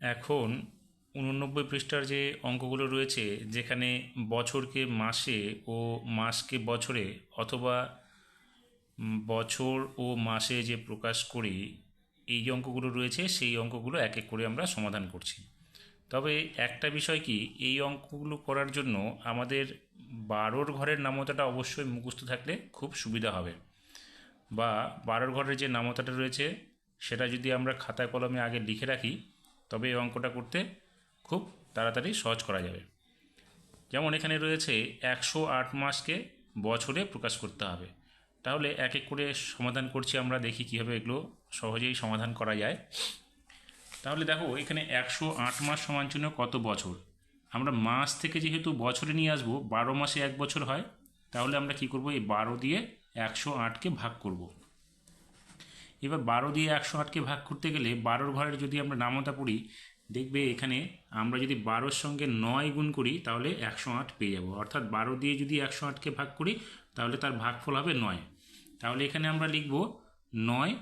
এখন উননব্বই পৃষ্ঠার যে অঙ্কগুলো রয়েছে, যেখানে বছরকে মাসে ও মাসকে বছরে অথবা বছর ও মাসে যে প্রকাশ করি, এই যে অঙ্কগুলো রয়েছে, সেই অঙ্কগুলো এক এক করে আমরা সমাধান করছি। তবে একটা বিষয় কি, এই অঙ্কগুলো করার জন্য আমাদের বারোর ঘরের নামতাটা অবশ্যই মুখস্থ থাকলে খুব সুবিধা হবে। বা বারোর ঘরের যে নামতাটা রয়েছে, সেটা যদি আমরা খাতা কলমে আগে লিখে রাখি তবে এই অঙ্কটা করতে খুব তাড়াতাড়ি সহজ করা যাবে। যেমন এখানে রয়েছে একশো আট মাসকে বছরে প্রকাশ করতে হবে। তাহলে এক এক করে সমাধান করছি আমরা, দেখি কীভাবে এগুলো সহজেই সমাধান করা যায়। তাহলে দেখো, এখানে একশো আট মাস সমান চিহ্ন কত বছর? আমরা মাস থেকে যেহেতু বছরে নিয়ে আসব, বারো মাসে এক বছর হয়, তাহলে আমরা কি করব? এই বারো দিয়ে একশো আটকে ভাগ করব। এবার বারো দিয়ে একশো আটকে ভাগ করতে গেলে বারোর ঘরের যদি আমরা নামতা পড়ি, দেখবে এখানে আমরা যদি বারোর সঙ্গে নয় গুণ করি, তাহলে একশো আট পেয়ে যাব। অর্থাৎ বারো দিয়ে যদি একশো আটকে ভাগ করি, তাহলে তার ভাগফল হবে নয়। তাহলে এখানে আমরা লিখব নয়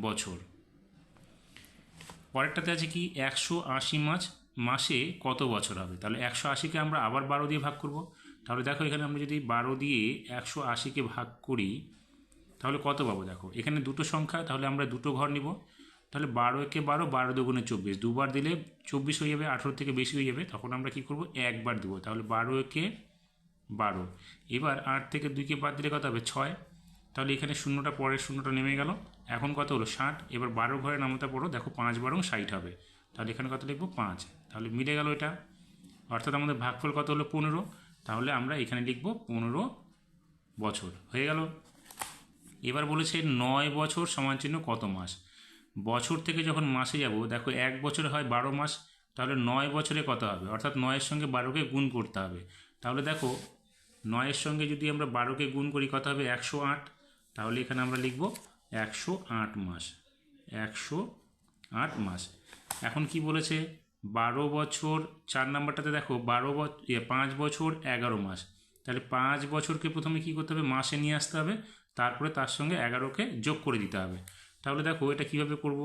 বছর। পরেরটাতে আছে কি, একশো আশি মাস মাসে কত বছর হবে? তাহলে একশো আশিকে আমরা আবার বারো দিয়ে ভাগ করব। তাহলে দেখো এখানে আমরা যদি বারো দিয়ে একশো আশিকে ভাগ করি তাহলে কত পাবো দেখো? এখানে দুটো সংখ্যা, তাহলে আমরা দুটো ঘর নিব। তাহলে বারো একে বারো বারো দুগুণে চব্বিশ। দুবার দিলে চব্বিশ হয়ে যাবে, আঠেরো থেকে বেশি হয়ে যাবে, তখন আমরা কি করব? একবার দেবো। তাহলে বারো একে বারো। এবার আট থেকে দুইকে বাদ দিলে কত হবে? ছয়। তাহলে এখানে শূন্যটা পরের শূন্যটা নেমে গেল। এখন কত হলো? ষাট। এবার বারো ঘরে নামতা পড়ো, দেখো পাঁচ বারং ষাট হবে। তাহলে এখানে কত লিখব? পাঁচ। তাহলে মিলে গেল এটা। অর্থাৎ আমাদের ভাগফল কত হলো? পনেরো। তাহলে আমরা এখানে লিখব পনেরো বছর। হয়ে গেল? এবার বলেছে নয় বছর সমান চিহ্ন কত মাস? বছর থেকে যখন মাসে যাব, দেখো এক বছরে হয় বারো মাস, তাহলে নয় বছরে কত হবে? অর্থাৎ নয়ের সঙ্গে বারোকে গুণ করতে হবে। তাহলে দেখো, নয়ের সঙ্গে যদি আমরা বারোকে গুণ করি, কত হবে? একশো আট। তাহলে এখানে আমরা লিখব একশো আট মাস। একশো আট মাস। এখন কি বলেছে? বারো বছর, চার নাম্বারটাতে দেখো, বারো বছর পাঁচ বছর, এগারো মাস। তাহলে পাঁচ বছরকে প্রথমে কি করতে হবে? মাসে নিয়ে আসতে হবে। তারপরে তার সঙ্গে এগারোকে যোগ করে দিতে হবে। তাহলে দেখো এটা কীভাবে করব?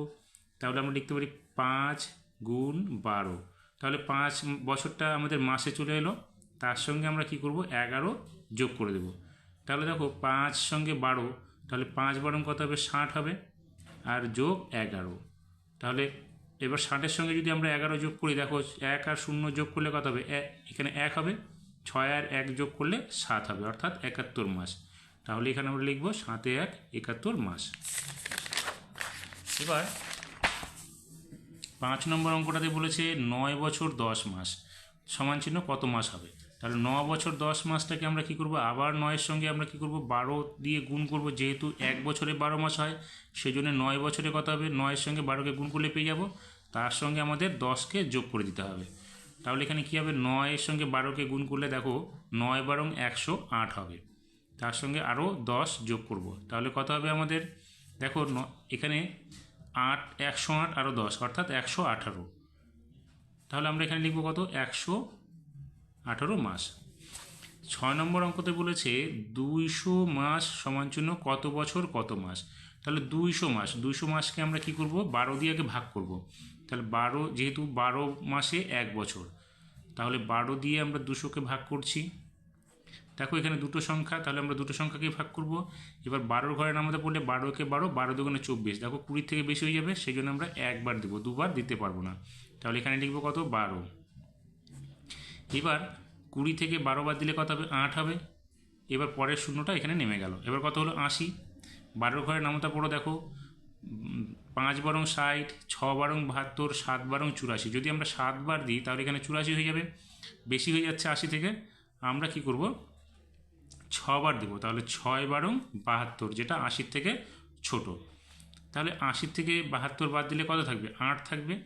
তাহলে আমরা লিখতে পারি পাঁচ গুণ বারো। তাহলে পাঁচ বছরটা আমাদের মাসে চলে এলো, তার সঙ্গে আমরা কি করব? এগারো যোগ করে দেব। তাহলে দেখো পাঁচ সঙ্গে বারো, তাহলে পাঁচ বারো কত হবে? ষাট হবে। আর যোগ এগারো। তাহলে এবার ষাটের সঙ্গে যদি আমরা এগারো যোগ করি, দেখো এক আর শূন্য যোগ করলে কত হবে? এখানে এক হবে। ছয় আর এক যোগ করলে সাত হবে, অর্থাৎ একাত্তর মাস। তাহলে এখানে আমরা লিখব সাতে এক একাত্তর মাস। এবার পাঁচ নম্বর অঙ্কটাতে বলেছে নয় বছর দশ মাস, সমান চিহ্ন কত মাস হবে? তাহলে ন বছর দশ মাসটাকে আমরা কি করব? আবার নয়ের সঙ্গে আমরা কি করব? বারো দিয়ে গুণ করব, যেহেতু এক বছরে বারো মাস হয় সেই জন্য নয় বছরে কত হবে? নয়ের সঙ্গে বারোকে গুণ করলে পেয়ে যাব। তার সঙ্গে আমাদের দশকে যোগ করে দিতে হবে। তাহলে এখানে কী হবে? নয়ের সঙ্গে বারোকে গুণ করলে দেখো, নয় বারং একশো আট হবে। তার সঙ্গে আরও দশ যোগ করব। তাহলে কত হবে আমাদের? দেখো এখানে আট, একশো আট আরও দশ, অর্থাৎ একশো আঠারো। তাহলে আমরা এখানে লিখব কত? একশো আঠারো মাস। ছয় নম্বর অঙ্কতে বলেছে দুইশো মাস সমান চিহ্ন কত বছর, কত মাস? তাহলে দুইশো মাস, দুইশো মাসকে আমরা কি করব? বারো দিয়ে আগে ভাগ করব। তাহলে বারো, যেহেতু বারো মাসে এক বছর, তাহলে বারো দিয়ে আমরা দুশোকে ভাগ করছি। দেখো এখানে দুটো সংখ্যা, তাহলে আমরা দুটো সংখ্যাকে ভাগ করব। এবার বারোর ঘরে নামাতে পড়লে বারোকে বারো বারো দুগুণে চব্বিশ। দেখো কুড়ির থেকে বেশি হয়ে যাবে, সেই জন্য আমরা একবার দেবো, দুবার দিতে পারব না। তাহলে এখানে লিখব কত? বারো। এবার কুড়ি থেকে বারো বার দিলে কত হবে? আট হবে। এবার পরের শূন্যটা এখানে নেমে গেল। এবার কত হলো? আশি। বারোর ঘরে নামতা পড়ো দেখো। পাঁচ বারং ষাট, ছ বারং বাহাত্তর, সাত বারং চুরাশি। যদি আমরা সাতবার দিই, তাহলে এখানে চুরাশি হয়ে যাবে। বেশি হয়ে যাচ্ছে আশি থেকে। আমরা কি করব? ছবার দেবো, তাহলে ছয় বারং বাহাত্তর, যেটা আশির থেকে ছোট। তাহলে আশির থেকে বাহাত্তর বাদ দিলে কত থাকবে? আট থাকবে।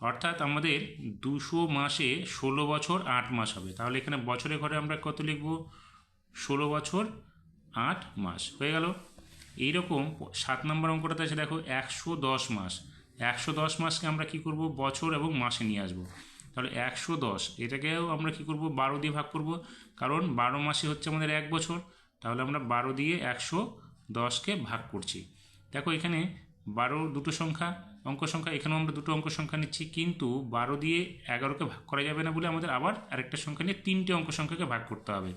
অর্থাৎ আমাদের দুশো মাসে ষোলো বছর আট মাস হবে। তাহলে এখানে বছরে ঘরে আমরা কত লিখব? ষোলো বছর আট মাস। হয়ে গেল। এইরকম সাত নম্বর অঙ্কটাতে আছে দেখো একশো দশ মাস। একশো দশ মাসকে আমরা কি করব? বছর এবং মাসে নিয়ে আসব। তাহলে একশো দশ। এটাকেও আমরা কি করব? বারো দিয়ে ভাগ করব। কারণ বারো মাসে হচ্ছে আমাদের এক বছর। তাহলে আমরা বারো দিয়ে একশো দশকে ভাগ করছি। দেখো এখানে বারো দুটো সংখ্যা, অঙ্ক সংখ্যা, এখানেও আমরা দুটো অঙ্ক সংখ্যা নিচ্ছি। কিন্তু বারো দিয়ে এগারোকে ভাগ করা যাবে না বলে আমাদের আবার আরেকটা সংখ্যা নিয়ে তিনটে অঙ্ক সংখ্যাকে ভাগ করতে হবে।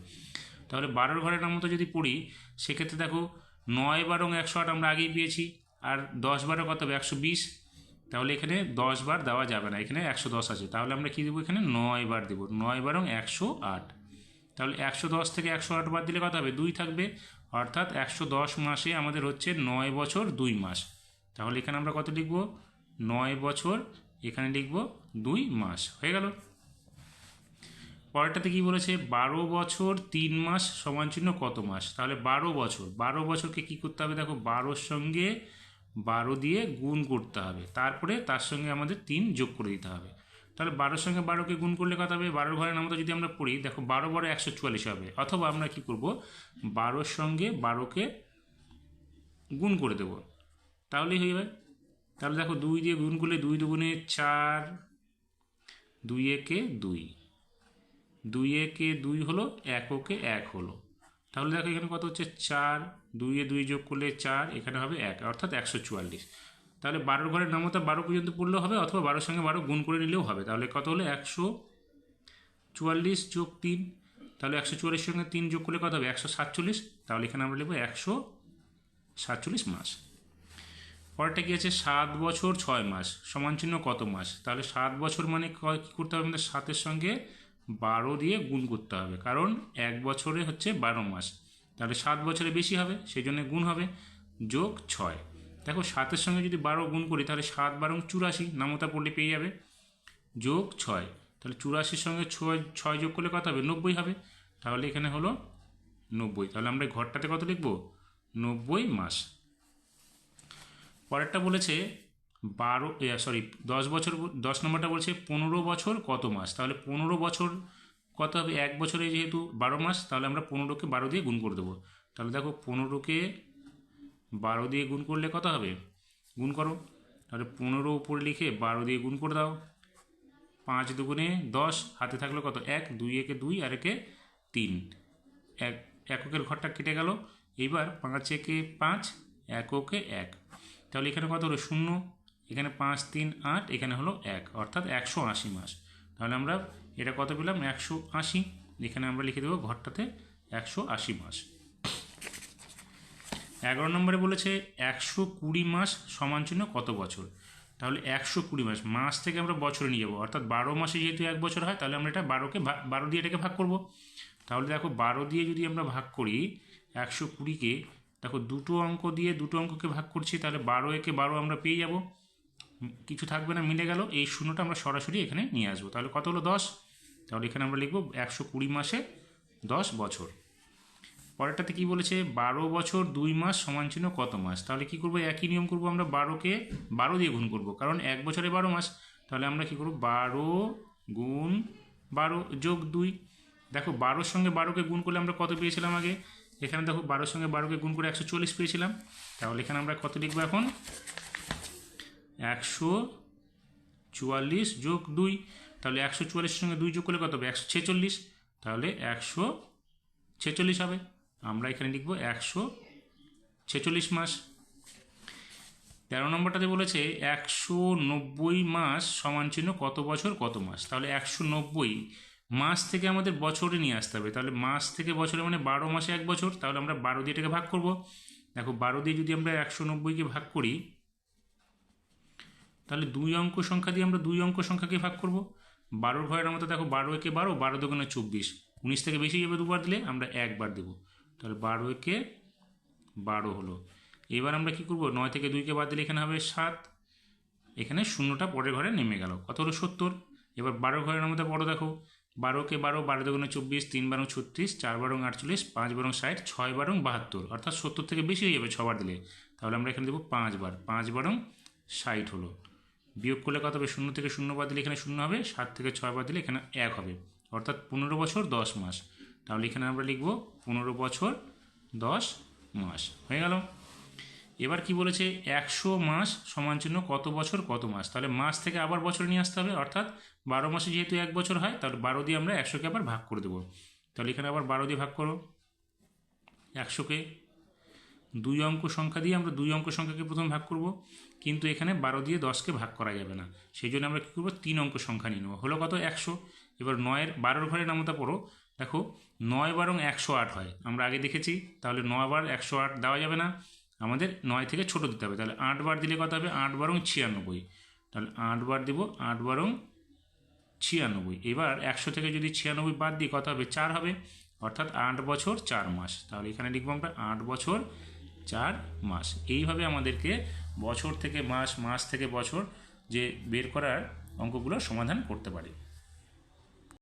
তাহলে বারোর ঘরের মতো যদি পড়ি, সেক্ষেত্রে দেখো নয় বারং একশো আট আমরা আগেই পেয়েছি। আর দশ বারো কত হবে? একশো বিশ। তাহলে এখানে দশ বার দেওয়া যাবে না, এখানে একশো দশ আছে। তাহলে আমরা কী দেবো এখানে? নয় বার দেবো। নয় বারং একশো আট। তাহলে একশো দশ থেকে একশো আট বাদ দিলে কত হবে? দুই থাকবে। অর্থাৎ একশো দশ মাসে আমাদের হচ্ছে নয় বছর দুই মাস। তাহলে এখানে আমরা কত লিখব? নয় বছর, এখানে লিখব দুই মাস। হয়ে গেল। পরেরটাতে কি বলেছে? বারো বছর তিন মাস সমান চিহ্ন কত মাস? তাহলে বারো বছর। বারো বছরকে কি করতে হবে? দেখো, বারোর সঙ্গে বারো দিয়ে গুণ করতে হবে। তারপরে তার সঙ্গে আমাদের তিন যোগ করে দিতে হবে। তাহলে বারোর সঙ্গে বারোকে গুণ করলে কত হবে? বারোর ঘরের নামটা যদি আমরা পড়ি, দেখো বারো বারো একশো চুয়াল্লিশ হবে। অথবা আমরা কি করব? বারোর সঙ্গে বারোকে গুণ করে দেব। তাহলেই হয়ে যাবে। তাহলে দেখো দুই দিয়ে গুণ করলে দুই দুগুণে চার, দুই একে দুই। দুই একে দুই হলো এককে এক হলো। তাহলে দেখো এখানে কত হচ্ছে? চার দুইয়ে দুই যোগ করলে চার, এখানে হবে এক, অর্থাৎ একশো চুয়াল্লিশ। তাহলে বারোর ঘরের নামতা বারো পর্যন্ত পড়লেও হবে, অথবা বারোর সঙ্গে বারো গুণ করে নিলেও হবে। তাহলে কত হলো? একশো চুয়াল্লিশ যোগ তিন, তাহলে একশো চুয়াল্লিশ সঙ্গে তিন যোগ করলে কত হবে? একশো সাতচল্লিশ। তাহলে এখানে আমরা লিখব একশো সাতচল্লিশ মাস। পরেরটা কি আছে? সাত বছর ছয় মাস, সমান চিহ্ন কত মাস? তাহলে সাত বছর মানে ক- করতে হবে? আমাদের সাতের সঙ্গে বারো দিয়ে গুণ করতে হবে। কারণ এক বছরে হচ্ছে বারো মাস। তাহলে সাত বছরে বেশি হবে সেই জন্য গুণ হবে যোগ ছয়। দেখো সাতের সঙ্গে যদি বারো গুণ করি, তাহলে সাত বারং চুরাশি নামতা পড়লে পেয়ে যাবে যোগ ছয়। তাহলে চুরাশির সঙ্গে ছয় ছয় যোগ করলে কত হবে? নব্বই হবে। তাহলে এখানে হলো নব্বই। তাহলে আমরা ঘরটাতে কত লিখব? নব্বই মাস। পরেরটা বলেছে বারো সরি দশ বছর, দশ নম্বরটা বলছে পনেরো বছর কত মাস? তাহলে পনেরো বছর কত হবে? এক বছরে যেহেতু বারো মাস, তাহলে আমরা পনেরোকে বারো দিয়ে গুণ করে দেবো। তাহলে দেখো পনেরোকে বারো দিয়ে গুণ করলে কত হবে? গুণ করো। তাহলে পনেরো উপরে লিখে বারো দিয়ে গুণ করে দাও। পাঁচ দুগুণে দশ, হাতে থাকল কত? এক, দুই একে দুই, আর একে তিন। এক, এককের ঘরটা কেটে গেল। এইবার পাঁচ একে পাঁচ, এককে এক। তাহলে এখানে কত হলো? শূন্য। এখানে পাঁচ, তিন, আট, এখানে হলো এক। অর্থাৎ একশো আশি মাস। তাহলে আমরা এটা কত পেলাম? একশো আশি। এখানে আমরা লিখে দেবো ঘরটাতে একশো আশি মাস। এগারো নম্বরে বলেছে একশো কুড়ি মাস সমান চিহ্ন কত বছর? তাহলে একশো কুড়ি মাস মাস থেকে আমরা বছরে নিয়ে যাব। অর্থাৎ বারো মাসে যেহেতু এক বছর হয়, তাহলে আমরা এটা বারোকে বারো দিয়ে এটাকে ভাগ করব। তাহলে দেখো বারো দিয়ে যদি আমরা ভাগ করি, একশো কুড়িকে, দেখো দুটো অঙ্ক দিয়ে দুটো অঙ্ককে ভাগ করছি, তাহলে বারো একে বারো আমরা পেয়ে যাব। কিছু থাকবে না, মিলে গেল। এই শূন্যটা আমরা সরাসরি এখানে নিয়ে আসব। তাহলে কত হলো? দশ। তাহলে এখানে আমরা লিখব একশো কুড়ি মাসে দশ বছর। পরেরটাতে কি বলেছে? বারো বছর দুই মাস সমান চিহ্ন কত মাস? তাহলে কি করব? একই নিয়ম করব আমরা বারোকে। বারো দিয়ে গুণ করব। কারণ এক বছরে বারো মাস। তাহলে আমরা কি করব? বারো গুণ বারো যোগ দুই। দেখো, বারোর সঙ্গে বারোকে গুণ করলে আমরা কত পেয়েছিলাম আগে? এখানে দেখো, বারোর সঙ্গে বারোকে গুণ করে একশো চল্লিশ পেয়েছিলাম। তাহলে এখানে আমরা কত লিখব এখন? একশো চুয়াল্লিশ যোগ দুই, তাহলে একশো চুয়াল্লিশের সঙ্গে দুই যোগ করলে কত হবে? একশো ছেচল্লিশ। তাহলে একশো ছেচল্লিশ হবে। আমরা এখানে লিখব একশো ছেচল্লিশ মাস। তেরো নম্বরটাতে বলেছে একশো নব্বই মাস সমান চিহ্ন কত বছর, কত মাস? তাহলে একশো নব্বই মাস থেকে আমাদের বছরে নিয়ে আসতে হবে। তাহলে মাস থেকে বছরে মানে বারো মাসে এক বছর, তাহলে আমরা বারো দিয়ে এটাকে ভাগ করব। দেখো, বারো দিয়ে যদি আমরা একশো নব্বইকে ভাগ করি তাহলে দুই অঙ্ক সংখ্যা দিয়ে আমরা দুই অঙ্ক সংখ্যাকে ভাগ করব। বারোর ঘরের মতো দেখো বারো একে বারো বারো দোকানে চব্বিশ। উনিশ থেকে বেশি যাবে দুবার দিলে আমরা একবার দেব। তাহলে বারো একে বারো হলো। এবার আমরা কি করব? নয় থেকে দুইকে বাদ দিলে এখানে হবে সাত। এখানে শূন্যটা পরের ঘরে নেমে গেল। কত হলো? সত্তর। এবার বারো ঘরের মধ্যে বড় দেখো। বারোকে বারো বারো দুগুণে চব্বিশ, তিন বারো ছত্রিশ, চার বারো আটচল্লিশ, পাঁচ বারো ষাট, ছয় বারো বাহাত্তর। অর্থাৎ সত্তর থেকে বেশি হয়ে যাবে ছবার দিলে। তাহলে আমরা এখানে দেবো পাঁচবার। পাঁচ বারো ষাট হলো। বিয়োগ করলে কত হবে? শূন্য থেকে শূন্য বাদ দিলে এখানে শূন্য হবে, সাত থেকে ছয় বাদ দিলে এখানে এক হবে। অর্থাৎ পনেরো বছর, দশ মাস। তাহলে এখানে আমরা লিখব পনেরো বছর, দশ মাস। হয়ে গেল। এবার কি বলেছে? একশো মাস সমান চিহ্ন কত বছর, কত মাস? তাহলে মাস থেকে আবার বছর নিয়ে আসতে হবে, অর্থাৎ বারো মাসে যেহেতু এক বছর হয়, তাহলে বারো দিয়ে আমরা একশোকে আবার ভাগ করে দেবো। তাহলে এখানে আবার বারো দিয়ে ভাগ করো। একশোকে দুই অঙ্ক সংখ্যা দিয়ে আমরা দুই অঙ্ক সংখ্যাকে প্রথম ভাগ করব, কিন্তু এখানে বারো দিয়ে দশকে ভাগ করা যাবে না। সেই জন্য আমরা কী করব? তিন অঙ্ক সংখ্যা নিয়ে নেব। হলো কত? একশো। এবার নয়ের বারোর ঘরে নামতা পড়ো। দেখো, নয় বারং একশো আট হয়। আমরা আগে দেখেছি, তাহলে নয় বার একশো আট দেওয়া যাবে না। আমাদের নয় থেকে ছোট দিতে হবে। তাহলে আট বার দিলে কত হবে? আট বারং ছিয়ানব্বই। তাহলে আট বার দেব, আট বারং ছিয়ানব্বই। এবার একশো থেকে যদি ছিয়ানব্বই বাদ দিই, কত হবে? চার হবে। অর্থাৎ আট বছর চার মাস। তাহলে এখানে লিখব আমরা আট বছর চার মাস। এইভাবে আমাদেরকে বছর থেকে মাস মাস থেকে বছর যে বের করার অঙ্কগুলো সমাধান করতে পারি।